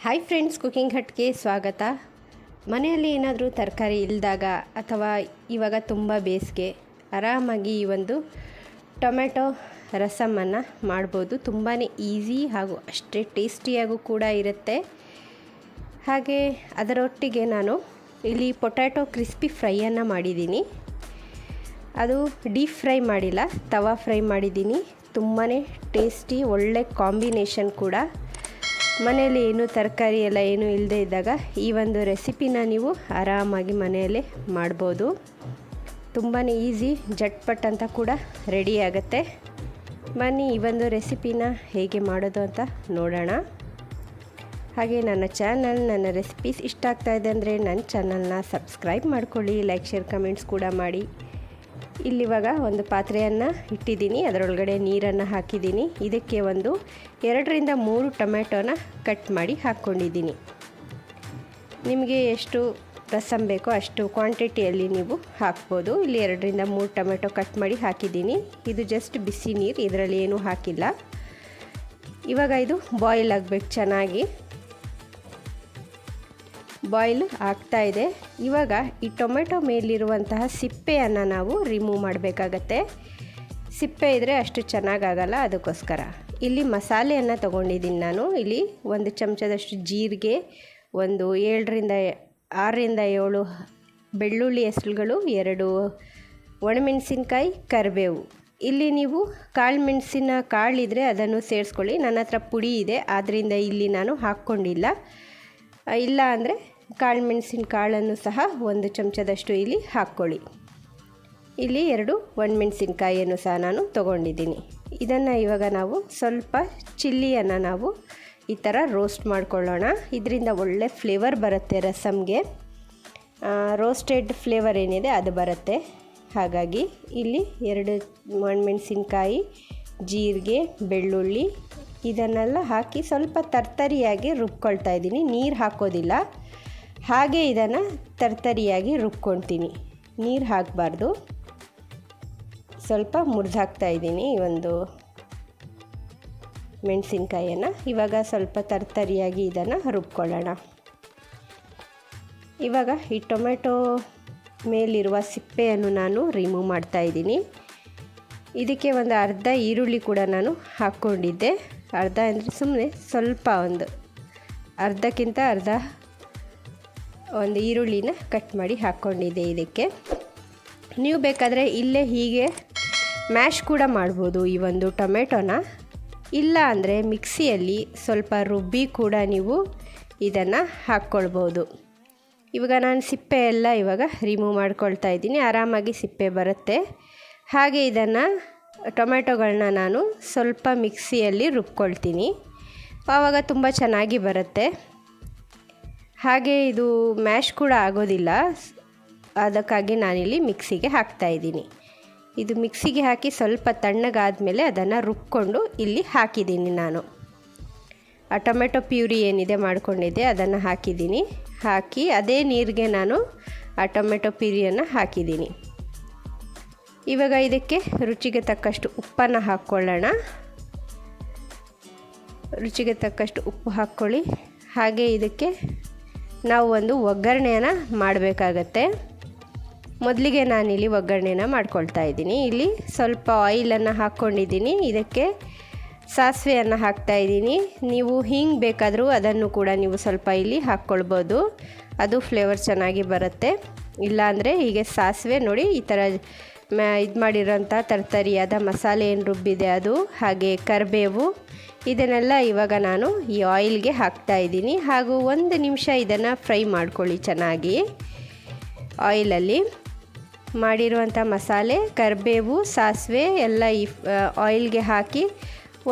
Hi friends cooking ಹಟ್ಗೆ ಸ್ವಾಗತ. ಮನೆಯಲ್ಲಿ ಏನಾದರೂ ತರಕಾರಿ ಇಲ್ಲದಾಗ ಅಥವಾ ಇವಾಗ ತುಂಬ ಬೇಸಿಗೆ, ಆರಾಮಾಗಿ ಈ ಒಂದು ಟೊಮೆಟೊ ರಸಮನ್ನು ಮಾಡ್ಬೋದು. ತುಂಬಾ ಈಸಿ ಹಾಗೂ ಅಷ್ಟೇ ಟೇಸ್ಟಿಯಾಗೂ ಕೂಡ ಇರುತ್ತೆ. ಹಾಗೆ ಅದರೊಟ್ಟಿಗೆ ನಾನು ಇಲ್ಲಿ ಪೊಟ್ಯಾಟೊ ಕ್ರಿಸ್ಪಿ ಫ್ರೈಯನ್ನು ಮಾಡಿದ್ದೀನಿ. ಅದು ಡೀಪ್ ಫ್ರೈ ಮಾಡಿಲ್ಲ, ತವಾ ಫ್ರೈ ಮಾಡಿದ್ದೀನಿ. ತುಂಬಾ ಟೇಸ್ಟಿ, ಒಳ್ಳೆ ಕಾಂಬಿನೇಷನ್ ಕೂಡ. ಮನೆಯಲ್ಲಿ ಏನು ತರಕಾರಿ ಎಲ್ಲ ಏನೂ ಇಲ್ಲದೆ ಇದ್ದಾಗ ಈ ಒಂದು ರೆಸಿಪಿನ ನೀವು ಆರಾಮಾಗಿ ಮನೆಯಲ್ಲೇ ಮಾಡ್ಬೋದು. ತುಂಬಾ ಈಸಿ, ಜಟ್ಪಟ್ ಅಂತ ಕೂಡ ರೆಡಿ ಆಗುತ್ತೆ. ಬನ್ನಿ, ಈ ಒಂದು ರೆಸಿಪಿನ ಹೇಗೆ ಮಾಡೋದು ಅಂತ ನೋಡೋಣ. ಹಾಗೆ ನನ್ನ ಚಾನಲ್, ನನ್ನ ರೆಸಿಪೀಸ್ ಇಷ್ಟ ಆಗ್ತಾಯಿದೆ ಅಂದರೆ ನನ್ನ ಚಾನಲ್ನ ಸಬ್ಸ್ಕ್ರೈಬ್ ಮಾಡ್ಕೊಳ್ಳಿ, ಲೈಕ್, ಶೇರ್, ಕಮೆಂಟ್ಸ್ ಕೂಡ ಮಾಡಿ. ಇಲ್ಲಿವಾಗ ಒಂದು ಪಾತ್ರೆಯನ್ನು ಇಟ್ಟಿದ್ದೀನಿ. ಅದರೊಳಗಡೆ ನೀರನ್ನು ಹಾಕಿದ್ದೀನಿ. ಇದಕ್ಕೆ ಒಂದು ಎರಡರಿಂದ ಮೂರು ಟೊಮೆಟೊನ ಕಟ್ ಮಾಡಿ ಹಾಕ್ಕೊಂಡಿದ್ದೀನಿ. ನಿಮಗೆ ಎಷ್ಟು ರಸಮ್ ಬೇಕೋ ಅಷ್ಟು ಕ್ವಾಂಟಿಟಿಯಲ್ಲಿ ನೀವು ಹಾಕ್ಬೋದು. ಇಲ್ಲಿ ಎರಡರಿಂದ ಮೂರು ಟೊಮೆಟೊ ಕಟ್ ಮಾಡಿ ಹಾಕಿದ್ದೀನಿ. ಇದು ಜಸ್ಟ್ ಬಿಸಿ ನೀರು, ಇದರಲ್ಲಿ ಏನೂ ಹಾಕಿಲ್ಲ. ಇವಾಗ ಇದು ಬಾಯ್ಲ್ ಆಗಬೇಕು ಚೆನ್ನಾಗಿ. ಬಾಯ್ಲ್ ಆಗ್ತಾ ಇದೆ. ಇವಾಗ ಈ ಟೊಮೆಟೊ ಮೇಲಿರುವಂತಹ ಸಿಪ್ಪೆಯನ್ನು ನಾವು ರಿಮೂವ್ ಮಾಡಬೇಕಾಗತ್ತೆ. ಸಿಪ್ಪೆ ಇದ್ದರೆ ಅಷ್ಟು ಚೆನ್ನಾಗಾಗಲ್ಲ ಅದಕ್ಕೋಸ್ಕರ. ಇಲ್ಲಿ ಮಸಾಲೆಯನ್ನು ತೊಗೊಂಡಿದ್ದೀನಿ ನಾನು. ಇಲ್ಲಿ ಒಂದು ಚಮಚದಷ್ಟು ಜೀರಿಗೆ, ಒಂದು ಏಳರಿಂದ ಆರರಿಂದ ಏಳು ಬೆಳ್ಳುಳ್ಳಿ ಹೆಸರುಗಳು, ಎರಡು ಒಣಮೆಣಸಿನ್ಕಾಯಿ, ಕರಿಬೇವು. ಇಲ್ಲಿ ನೀವು ಕಾಳು ಮೆಣಸಿನ ಕಾಳಿದ್ರೆ ಅದನ್ನು ಸೇರಿಸ್ಕೊಳ್ಳಿ. ನನ್ನ ಹತ್ರ ಪುಡಿ ಇದೆ ಆದ್ದರಿಂದ ಇಲ್ಲಿ ನಾನು ಹಾಕ್ಕೊಂಡಿಲ್ಲ. ಇಲ್ಲ ಅಂದರೆ ಕಾಳು ಮೆಣಸಿನ ಕಾಳನ್ನು ಸಹ ಒಂದು ಚಮಚದಷ್ಟು ಇಲ್ಲಿ ಹಾಕ್ಕೊಳ್ಳಿ. ಇಲ್ಲಿ ಎರಡು ಒಣಮೆಣಸಿನ್ಕಾಯಿಯನ್ನು ಸಹ ನಾನು ತೊಗೊಂಡಿದ್ದೀನಿ. ಇದನ್ನು ಇವಾಗ ನಾವು ಸ್ವಲ್ಪ ಚಿಲ್ಲಿಯನ್ನು ನಾವು ಈ ಥರ ರೋಸ್ಟ್ ಮಾಡ್ಕೊಳ್ಳೋಣ. ಇದರಿಂದ ಒಳ್ಳೆ ಫ್ಲೇವರ್ ಬರುತ್ತೆ ರಸಮ್ಗೆ ರೋಸ್ಟೆಡ್ ಫ್ಲೇವರ್ ಏನಿದೆ ಅದು ಬರುತ್ತೆ. ಹಾಗಾಗಿ ಇಲ್ಲಿ ಎರಡು ಒಣಮೆಣಸಿನ್ಕಾಯಿ, ಜೀರಿಗೆ, ಬೆಳ್ಳುಳ್ಳಿ ಇದನ್ನೆಲ್ಲ ಹಾಕಿ ಸ್ವಲ್ಪ ತರ್ತರಿಯಾಗಿ ರುಬ್ಕೊಳ್ತಾ ಇದ್ದೀನಿ. ನೀರು ಹಾಕೋದಿಲ್ಲ. ಹಾಗೆ ಇದನ್ನು ತರ್ತರಿಯಾಗಿ ರುಬ್ಕೊತೀನಿ. ನೀರು ಹಾಕಬಾರ್ದು. ಸ್ವಲ್ಪ ಮುರಿದಾಕ್ತಾ ಇದ್ದೀನಿ ಈ ಒಂದು ಮೆಣಸಿನ್ಕಾಯನ್ನು. ಇವಾಗ ಸ್ವಲ್ಪ ತರ್ತರಿಯಾಗಿ ಇದನ್ನು ರುಬ್ಕೊಳ್ಳೋಣ. ಇವಾಗ ಈ ಟೊಮೆಟೊ ಮೇಲಿರುವ ಸಿಪ್ಪೆಯನ್ನು ನಾನು ರಿಮೂವ್ ಮಾಡ್ತಾ ಇದ್ದೀನಿ. ಇದಕ್ಕೆ ಒಂದು ಅರ್ಧ ಈರುಳ್ಳಿ ಕೂಡ ನಾನು ಹಾಕ್ಕೊಂಡಿದ್ದೆ. ಅರ್ಧ ಅಂದರೆ ಸುಮ್ಮನೆ ಸ್ವಲ್ಪ ಒಂದು. ಅರ್ಧಕ್ಕಿಂತ ಅರ್ಧ ಒಂದು ಈರುಳ್ಳಿನ ಕಟ್ ಮಾಡಿ ಹಾಕ್ಕೊಂಡಿದ್ದೆ ಇದಕ್ಕೆ. ನೀವು ಬೇಕಾದರೆ ಇಲ್ಲೇ ಹೀಗೆ ಮ್ಯಾಶ್ ಕೂಡ ಮಾಡ್ಬೋದು ಈ ಒಂದು ಟೊಮೆಟೊನ. ಇಲ್ಲ ಅಂದರೆ ಮಿಕ್ಸಿಯಲ್ಲಿ ಸ್ವಲ್ಪ ರುಬ್ಬಿ ಕೂಡ ನೀವು ಇದನ್ನು ಹಾಕ್ಕೊಳ್ಬೋದು. ಇವಾಗ ನಾನು ಸಿಪ್ಪೆ ಎಲ್ಲ ಇವಾಗ ರಿಮೂವ್ ಮಾಡ್ಕೊಳ್ತಾ ಇದ್ದೀನಿ, ಆರಾಮಾಗಿ ಸಿಪ್ಪೆ ಬರುತ್ತೆ. ಹಾಗೆ ಇದನ್ನು ಟೊಮೆಟೊಗಳನ್ನ ನಾನು ಸ್ವಲ್ಪ ಮಿಕ್ಸಿಯಲ್ಲಿ ರುಬ್ಕೊಳ್ತೀನಿ. ಆವಾಗ ತುಂಬ ಚೆನ್ನಾಗಿ ಬರುತ್ತೆ. ಹಾಗೆ ಇದು ಮ್ಯಾಶ್ ಕೂಡ ಆಗೋದಿಲ್ಲ. ಅದಕ್ಕಾಗಿ ನಾನಿಲ್ಲಿ ಮಿಕ್ಸಿಗೆ ಹಾಕ್ತಾ ಇದ್ದೀನಿ. ಇದು ಮಿಕ್ಸಿಗೆ ಹಾಕಿ ಸ್ವಲ್ಪ ತಣ್ಣಗಾದಮೇಲೆ ಅದನ್ನು ರುಬ್ಕೊಂಡು ಇಲ್ಲಿ ಹಾಕಿದ್ದೀನಿ ನಾನು. ಆ ಟೊಮೆಟೊ ಪ್ಯೂರಿ ಏನಿದೆ ಮಾಡ್ಕೊಂಡಿದ್ದೆ ಅದನ್ನು ಹಾಕಿದ್ದೀನಿ. ಹಾಕಿ ಅದೇ ನೀರಿಗೆ ನಾನು ಆ ಟೊಮೆಟೊ ಪ್ಯೂರಿಯನ್ನು ಹಾಕಿದ್ದೀನಿ. ಇವಾಗ ಇದಕ್ಕೆ ರುಚಿಗೆ ತಕ್ಕಷ್ಟು ಉಪ್ಪನ್ನು ಹಾಕ್ಕೊಳ್ಳೋಣ. ರುಚಿಗೆ ತಕ್ಕಷ್ಟು ಉಪ್ಪು ಹಾಕ್ಕೊಳ್ಳಿ. ಹಾಗೆ ಇದಕ್ಕೆ ನಾವು ಒಂದು ಒಗ್ಗರಣೆಯನ್ನು ಮಾಡಬೇಕಾಗತ್ತೆ. ಮೊದಲಿಗೆ ನಾನಿಲ್ಲಿ ಒಗ್ಗರಣೆನ ಮಾಡ್ಕೊಳ್ತಾ ಇದ್ದೀನಿ. ಇಲ್ಲಿ ಸ್ವಲ್ಪ ಆಯಿಲನ್ನು ಹಾಕ್ಕೊಂಡಿದ್ದೀನಿ. ಇದಕ್ಕೆ ಸಾಸಿವೆಯನ್ನು ಹಾಕ್ತಾಯಿದ್ದೀನಿ ನೀವು ಹಿಂಗೆ ಬೇಕಾದರೂ ಅದನ್ನು ಕೂಡ ನೀವು ಸ್ವಲ್ಪ ಇಲ್ಲಿ ಹಾಕ್ಕೊಳ್ಬೋದು. ಅದು ಫ್ಲೇವರ್ ಚೆನ್ನಾಗಿ ಬರುತ್ತೆ. ಇಲ್ಲಾಂದರೆ ಹೀಗೆ ಸಾಸಿವೆ ನೋಡಿ ಈ ಥರ ಇದು ಮಾಡಿರೋಂಥ ತರ್ತರಿಯಾದ ಮಸಾಲೆ ಏನು ರುಬ್ಬಿದೆ ಅದು, ಹಾಗೆ ಕರಿಬೇವು. ಇದನ್ನೆಲ್ಲ ಇವಾಗ ನಾನು ಈ ಆಯಿಲ್ಗೆ ಹಾಕ್ತಾ ಇದ್ದೀನಿ. ಹಾಗೂ ಒಂದು ನಿಮಿಷ ಇದನ್ನು ಫ್ರೈ ಮಾಡ್ಕೊಳ್ಳಿ ಚೆನ್ನಾಗಿ. ಆಯಿಲಲ್ಲಿ ಮಾಡಿರುವಂಥ ಮಸಾಲೆ, ಕರಿಬೇವು, ಸಾಸಿವೆ ಎಲ್ಲ ಈ ಆಯಿಲ್ಗೆ ಹಾಕಿ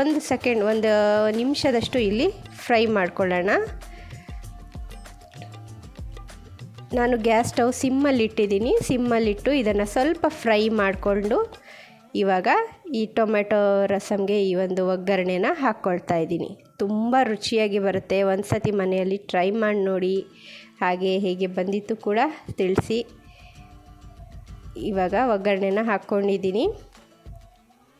ಒಂದು ಸೆಕೆಂಡ್, ಒಂದು ನಿಮಿಷದಷ್ಟು ಇಲ್ಲಿ ಫ್ರೈ ಮಾಡ್ಕೊಳ್ಳೋಣ. ನಾನು ಗ್ಯಾಸ್ ಸ್ಟವ್ ಸಿಮ್ಮಲ್ಲಿ ಇಟ್ಟಿದ್ದೀನಿ. ಸಿಮ್ಮಲ್ಲಿಟ್ಟು ಇದನ್ನು ಸ್ವಲ್ಪ ಫ್ರೈ ಮಾಡಿಕೊಂಡು ಇವಾಗ ಈ ಟೊಮೆಟೊ ರಸಮ್ಗೆ ಈ ಒಂದು ಒಗ್ಗರಣೆನ ಹಾಕ್ಕೊಳ್ತಾ ಇದ್ದೀನಿ. ತುಂಬ ರುಚಿಯಾಗಿ ಬರುತ್ತೆ. ಒಂದು ಸತಿ ಮನೆಯಲ್ಲಿ ಟ್ರೈ ಮಾಡಿ ನೋಡಿ. ಹಾಗೆ ಹೇಗೆ ಬಂದಿತ್ತು ಕೂಡ ತಿಳಿಸಿ. ಇವಾಗ ಒಗ್ಗರಣೆನ ಹಾಕ್ಕೊಂಡಿದ್ದೀನಿ.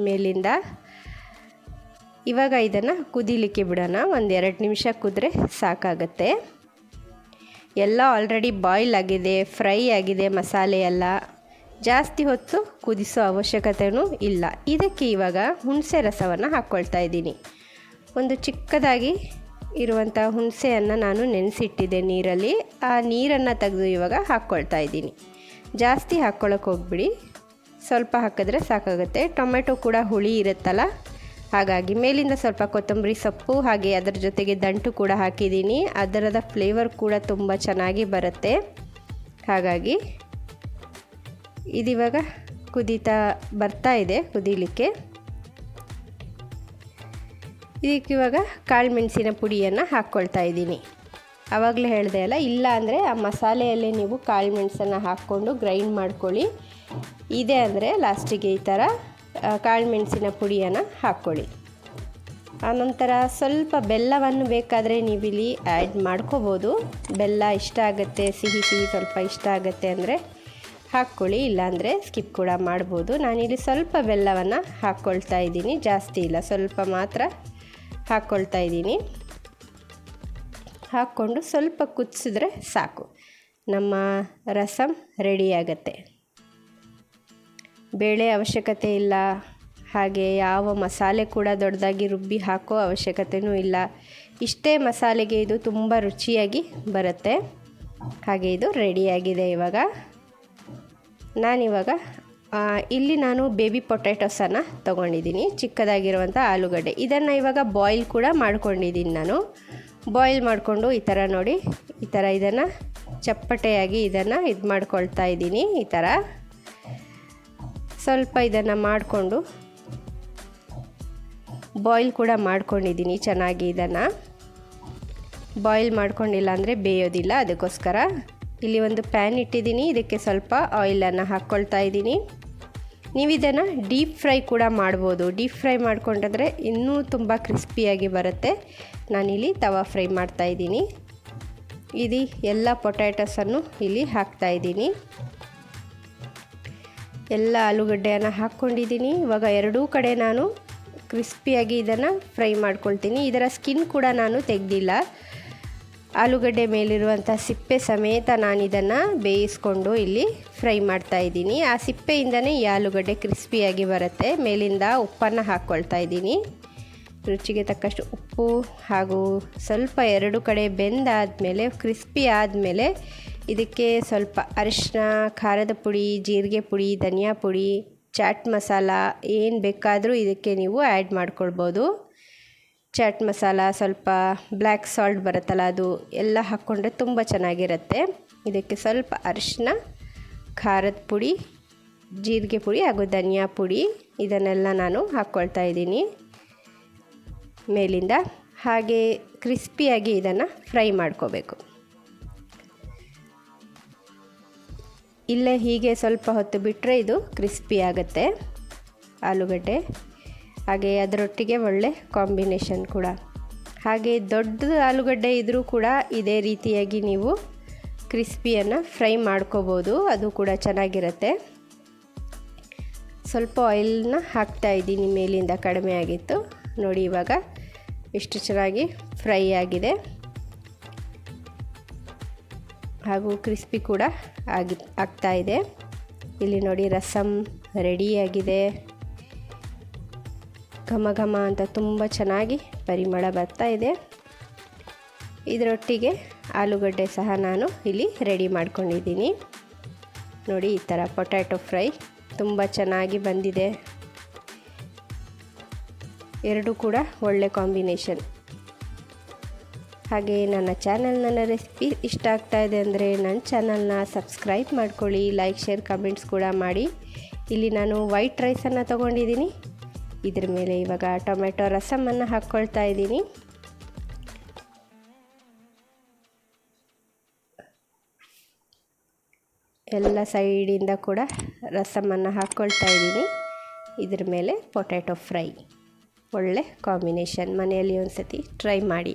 ಮೇಲಿಂದ ಇವಾಗ ಇದನ್ನು ಕುದಿಲಿಕ್ಕೆ ಬಿಡೋಣ. ಒಂದು ಎರಡು ನಿಮಿಷ ಕುದ್ರೆ ಸಾಕಾಗತ್ತೆ. ಎಲ್ಲ ಆಲ್ರೆಡಿ ಬಾಯ್ಲ್ ಆಗಿದೆ ಫ್ರೈ ಆಗಿದೆ, ಮಸಾಲೆ ಎಲ್ಲ. ಜಾಸ್ತಿ ಹೊತ್ತು ಕುದಿಸೋ ಅವಶ್ಯಕತೆಯೂ ಇಲ್ಲ. ಇದಕ್ಕೆ ಇವಾಗ ಹುಣಸೆ ರಸವನ್ನು ಹಾಕ್ಕೊಳ್ತಾ ಇದ್ದೀನಿ. ಒಂದು ಚಿಕ್ಕದಾಗಿ ಇರುವಂಥ ಹುಣಸೆಯನ್ನು ನಾನು ನೆನೆಸಿಟ್ಟಿದ್ದೆ ನೀರಲ್ಲಿ. ಆ ನೀರನ್ನು ತೆಗೆದು ಇವಾಗ ಹಾಕ್ಕೊಳ್ತಾ ಇದ್ದೀನಿ. ಜಾಸ್ತಿ ಹಾಕ್ಕೊಳ್ಳೋಕೆ ಹೋಗ್ಬಿಡಿ. ಸ್ವಲ್ಪ ಹಾಕಿದ್ರೆ ಸಾಕಾಗುತ್ತೆ. ಟೊಮೆಟೊ ಕೂಡ ಹುಳಿ ಇರುತ್ತಲ್ಲ ಹಾಗಾಗಿ ಮೇಲಿಂದ ಸ್ವಲ್ಪ ಕೊತ್ತಂಬರಿ ಸೊಪ್ಪು ಹಾಗೆ ಅದರ ಜೊತೆಗೆ ದಂಟು ಕೂಡ ಹಾಕಿದ್ದೀನಿ. ಅದರದ ಫ್ಲೇವರ್ ಕೂಡ ತುಂಬ ಚೆನ್ನಾಗಿ ಬರುತ್ತೆ. ಹಾಗಾಗಿ ಇದಿವಾಗ ಕುದೀತಾ ಬರ್ತಾ ಇದೆ ಕುದೀಲಿಕ್ಕೆ. ಇದಕ್ಕೆ ಇವಾಗ ಕಾಳು ಮೆಣಸಿನ ಪುಡಿಯನ್ನು ಹಾಕ್ಕೊಳ್ತಾ ಇದ್ದೀನಿ. ಆವಾಗಲೇ ಹೇಳಿದೆ ಅಲ್ಲ, ಇಲ್ಲ ಅಂದರೆ ಆ ಮಸಾಲೆಯಲ್ಲೇ ನೀವು ಕಾಳು ಮೆಣಸನ್ನು ಹಾಕ್ಕೊಂಡು ಗ್ರೈಂಡ್ ಮಾಡ್ಕೊಳ್ಳಿ. ಇದೆ ಅಂದರೆ ಲಾಸ್ಟಿಗೆ ಈ ಥರ ಕಾಳು ಮೆಣಸಿನ ಪುಡಿಯನ್ನು ಹಾಕ್ಕೊಳ್ಳಿ. ಆನಂತರ ಸ್ವಲ್ಪ ಬೆಲ್ಲವನ್ನು ಬೇಕಾದರೆ ನೀವಿಲ್ಲಿ ಆ್ಯಡ್ ಮಾಡ್ಕೋಬೋದು. ಬೆಲ್ಲ ಇಷ್ಟ ಆಗುತ್ತೆ, ಸಿಹಿ ಸಿಹಿ ಸ್ವಲ್ಪ ಇಷ್ಟ ಆಗುತ್ತೆ ಅಂದರೆ ಹಾಕ್ಕೊಳ್ಳಿ, ಇಲ್ಲಾಂದರೆ ಸ್ಕಿಪ್ ಕೂಡ ಮಾಡ್ಬೋದು. ನಾನಿಲ್ಲಿ ಸ್ವಲ್ಪ ಬೆಲ್ಲವನ್ನು ಹಾಕ್ಕೊಳ್ತಾ ಇದ್ದೀನಿ, ಜಾಸ್ತಿ ಇಲ್ಲ, ಸ್ವಲ್ಪ ಮಾತ್ರ ಹಾಕ್ಕೊಳ್ತಾ ಇದ್ದೀನಿ. ಹಾಕ್ಕೊಂಡು ಸ್ವಲ್ಪ ಕುದಿಸಿದ್ರೆ ಸಾಕು. ನಮ್ಮ ರಸಮ್ ರೆಡಿಯಾಗತ್ತೆ ಬೇಳೆ ಅವಶ್ಯಕತೆ ಇಲ್ಲ. ಹಾಗೆ ಯಾವ ಮಸಾಲೆ ಕೂಡ ದೊಡ್ಡದಾಗಿ ರುಬ್ಬಿ ಹಾಕೋ ಅವಶ್ಯಕತೆಯೂ ಇಲ್ಲ. ಇಷ್ಟೇ ಮಸಾಲೆಗೆ ಇದು ತುಂಬ ರುಚಿಯಾಗಿ ಬರುತ್ತೆ. ಹಾಗೆ ಇದು ರೆಡಿಯಾಗಿದೆ ಇವಾಗ. ನಾನಿವಾಗ ಇಲ್ಲಿ ನಾನು ಬೇಬಿ ಪೊಟ್ಯಾಟೋಸನ್ನು ತೊಗೊಂಡಿದ್ದೀನಿ. ಚಿಕ್ಕದಾಗಿರುವಂಥ ಆಲೂಗಡ್ಡೆ. ಇದನ್ನು ಇವಾಗ ಬಾಯ್ಲ್ ಕೂಡ ಮಾಡ್ಕೊಂಡಿದ್ದೀನಿ ನಾನು. ಬಾಯ್ಲ್ ಮಾಡಿಕೊಂಡು ಈ ಥರ ನೋಡಿ, ಈ ಥರ ಇದನ್ನು ಚಪ್ಪಟೆಯಾಗಿ ಇದನ್ನು ಇದು ಮಾಡ್ಕೊಳ್ತಾ ಇದ್ದೀನಿ ಈ ಥರ. ಸ್ವಲ್ಪ ಇದನ್ನು ಮಾಡಿಕೊಂಡು ಬಾಯ್ಲ್ ಕೂಡ ಮಾಡ್ಕೊಂಡಿದ್ದೀನಿ, ಚೆನ್ನಾಗಿ ಇದನ್ನು. ಬಾಯ್ಲ್ ಮಾಡ್ಕೊಂಡಿಲ್ಲ ಅಂದರೆ ಬೇಯೋದಿಲ್ಲ, ಅದಕ್ಕೋಸ್ಕರ ಇಲ್ಲಿ ಒಂದು ಪ್ಯಾನ್ ಇಟ್ಟಿದ್ದೀನಿ, ಇದಕ್ಕೆ ಸ್ವಲ್ಪ ಆಯಿಲನ್ನು ಹಾಕ್ಕೊಳ್ತಾ ಇದ್ದೀನಿ. ನೀವು ಇದನ್ನು ಡೀಪ್ ಫ್ರೈ ಕೂಡ ಮಾಡ್ಬೋದು. ಡೀಪ್ ಫ್ರೈ ಮಾಡ್ಕೊಂಡ್ರೆ ಇನ್ನೂ ತುಂಬ ಕ್ರಿಸ್ಪಿಯಾಗಿ ಬರುತ್ತೆ. ನಾನಿಲ್ಲಿ ತವಾ ಫ್ರೈ ಮಾಡ್ತಾಯಿದ್ದೀನಿ ಇದು ಎಲ್ಲ ಪೊಟ್ಯಾಟೋಸನ್ನು ಇಲ್ಲಿ ಹಾಕ್ತಾಯಿದ್ದೀನಿ ಎಲ್ಲ ಆಲೂಗಡ್ಡೆಯನ್ನು ಹಾಕ್ಕೊಂಡಿದ್ದೀನಿ. ಇವಾಗ ಎರಡೂ ಕಡೆ ನಾನು ಕ್ರಿಸ್ಪಿಯಾಗಿ ಇದನ್ನು ಫ್ರೈ ಮಾಡ್ಕೊಳ್ತೀನಿ. ಇದರ ಸ್ಕಿನ್ ಕೂಡ ನಾನು ತೆಗೆದಿಲ್ಲ. ಆಲೂಗಡ್ಡೆ ಮೇಲಿರುವಂಥ ಸಿಪ್ಪೆ ಸಮೇತ ನಾನು ಇದನ್ನು ಬೇಯಿಸ್ಕೊಂಡು ಇಲ್ಲಿ ಫ್ರೈ ಮಾಡ್ತಾ ಇದ್ದೀನಿ. ಆ ಸಿಪ್ಪೆಯಿಂದನೇ ಈ ಆಲೂಗಡ್ಡೆ ಕ್ರಿಸ್ಪಿಯಾಗಿ ಬರುತ್ತೆ. ಮೇಲಿಂದ ಉಪ್ಪನ್ನು ಹಾಕ್ಕೊಳ್ತಾ ಇದ್ದೀನಿ. ರುಚಿಗೆ ತಕ್ಕಷ್ಟು ಉಪ್ಪು ಹಾಗೂ ಸ್ವಲ್ಪ ಎರಡು ಕಡೆ ಬೆಂದಾದಮೇಲೆ, ಕ್ರಿಸ್ಪಿ ಆದಮೇಲೆ ಇದಕ್ಕೆ ಸ್ವಲ್ಪ ಅರಿಶಿನ ಖಾರದ ಪುಡಿ, ಜೀರಿಗೆ ಪುಡಿ, ಧನಿಯಾ ಪುಡಿ, ಚಾಟ್ ಮಸಾಲ ಏನು ಬೇಕಾದರೂ ಇದಕ್ಕೆ ನೀವು ಆ್ಯಡ್ ಮಾಡ್ಕೊಳ್ಬೋದು. ಚಾಟ್ ಮಸಾಲ ಸ್ವಲ್ಪ ಬ್ಲ್ಯಾಕ್ ಸಾಲ್ಟ್ ಬರುತ್ತಲ್ಲ, ಅದು ಎಲ್ಲ ಹಾಕ್ಕೊಂಡ್ರೆ ತುಂಬ ಚೆನ್ನಾಗಿರುತ್ತೆ. ಇದಕ್ಕೆ ಸ್ವಲ್ಪ ಅರಿಶಿನ ಖಾರದ ಪುಡಿ, ಜೀರಿಗೆ ಪುಡಿ ಹಾಗೂ ಧನಿಯಾ ಪುಡಿ ಇದನ್ನೆಲ್ಲ ನಾನು ಹಾಕ್ಕೊಳ್ತಾ ಇದ್ದೀನಿ. ಮೇಲಿಂದ ಹಾಗೆ ಕ್ರಿಸ್ಪಿಯಾಗಿ ಇದನ್ನು ಫ್ರೈ ಮಾಡ್ಕೋಬೇಕು. ಇಲ್ಲೇ ಹೀಗೆ ಸ್ವಲ್ಪ ಹೊತ್ತು ಬಿಟ್ಟರೆ ಇದು ಕ್ರಿಸ್ಪಿ ಆಗುತ್ತೆ ಆಲೂಗಡ್ಡೆ. ಹಾಗೆ ಅದರೊಟ್ಟಿಗೆ ಒಳ್ಳೆ ಕಾಂಬಿನೇಷನ್ ಕೂಡ. ಹಾಗೆ ದೊಡ್ಡ ಆಲೂಗಡ್ಡೆ ಇದ್ದರೂ ಕೂಡ ಇದೇ ರೀತಿಯಾಗಿ ನೀವು ಕ್ರಿಸ್ಪಿಯನ್ನು ಫ್ರೈ ಮಾಡ್ಕೋಬೋದು, ಅದು ಕೂಡ ಚೆನ್ನಾಗಿರುತ್ತೆ. ಸ್ವಲ್ಪ ಆಯಿಲ್ನ ಹಾಕ್ತಾ ಇದ್ದೀನಿ ಮೇಲಿಂದ ಕಡಿಮೆ ಆಗಿತ್ತು. ನೋಡಿ ಇವಾಗ ಎಷ್ಟು ಚೆನ್ನಾಗಿ ಫ್ರೈ ಆಗಿದೆ. ಹಾಗೂ ಕ್ರಿಸ್ಪಿ ಕೂಡ ಆಗಿ ಇದೆ. ಇಲ್ಲಿ ನೋಡಿ ರಸಮ್ ರೆಡಿಯಾಗಿದೆ. ಘಮ ಘಮ ಅಂತ ತುಂಬ ಚೆನ್ನಾಗಿ ಪರಿಮಳ ಬರ್ತಾ ಇದೆ. ಇದರೊಟ್ಟಿಗೆ ಆಲೂಗಡ್ಡೆ ಸಹ ನಾನು ಇಲ್ಲಿ ರೆಡಿ ಮಾಡ್ಕೊಂಡಿದ್ದೀನಿ. ನೋಡಿ ಈ ಥರ ಪೊಟ್ಯಾಟೊ ಫ್ರೈ ತುಂಬ ಚೆನ್ನಾಗಿ ಬಂದಿದೆ. ಎರಡು ಕೂಡ ಒಳ್ಳೆ ಕಾಂಬಿನೇಷನ್. ಹಾಗೆ ನನ್ನ ಚಾನಲ್ ನನ್ನ ರೆಸಿಪಿ ಇಷ್ಟ ಆಗ್ತಾ ಇದೆ ಅಂದರೆ ನನ್ನ ಚಾನಲ್ನ ಸಬ್ಸ್ಕ್ರೈಬ್ ಮಾಡ್ಕೊಳ್ಳಿ ಲೈಕ್ ಶೇರ್ ಕಮೆಂಟ್ಸ್ ಕೂಡ ಮಾಡಿ. ಇಲ್ಲಿ ನಾನು ವೈಟ್ ರೈಸನ್ನು ತೊಗೊಂಡಿದ್ದೀನಿ. ಇದ್ರ ಮೇಲೆ ಇವಾಗ ಟೊಮೆಟೊ ರಸಮನ್ನು ಹಾಕ್ಕೊಳ್ತಾ ಇದ್ದೀನಿ. ಎಲ್ಲ ಸೈಡಿಂದ ಕೂಡ ರಸಮನ್ನು ಹಾಕ್ಕೊಳ್ತಾ ಇದ್ದೀನಿ. ಇದ್ರ ಮೇಲೆ ಪೊಟ್ಯಾಟೊ ಫ್ರೈ ಒಳ್ಳೆ ಕಾಂಬಿನೇಷನ್ ಮನೆಯಲ್ಲಿ ಒಂದು ಸತಿ ಟ್ರೈ ಮಾಡಿ.